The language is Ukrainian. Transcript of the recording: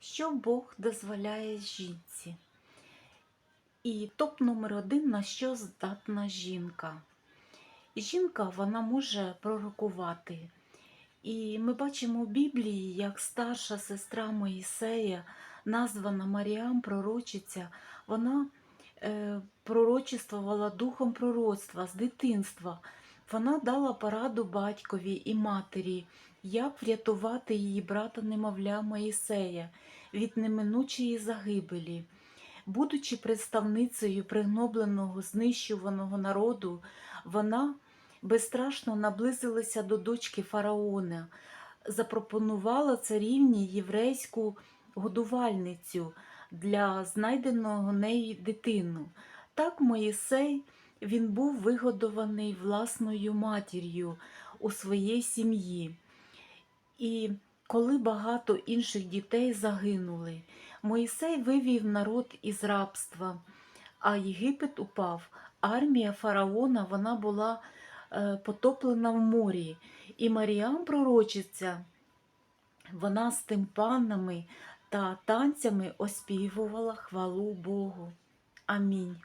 що Бог дозволяє жінці. І топ номер один на що здатна жінка. Жінка вона може пророкувати. І ми бачимо в Біблії, як старша сестра Моїсея, названа Маріам, пророчиця, вона е, пророчествувала духом пророцтва з дитинства. Вона дала пораду батькові і матері, як врятувати її брата немовля Моїсея від неминучої загибелі. Будучи представницею пригнобленого, знищуваного народу, вона безстрашно наблизилася до дочки фараона, запропонувала царівні єврейську годувальницю для знайденого неї дитину. Так Моїсей він був вигодований власною матір'ю у своїй сім'ї. І коли багато інших дітей загинули, Моїсей вивів народ із рабства, а Єгипет упав. Армія фараона вона була е, потоплена в морі. І Маріам пророчиця, вона з тимпанами та танцями оспівувала хвалу Богу. Амінь.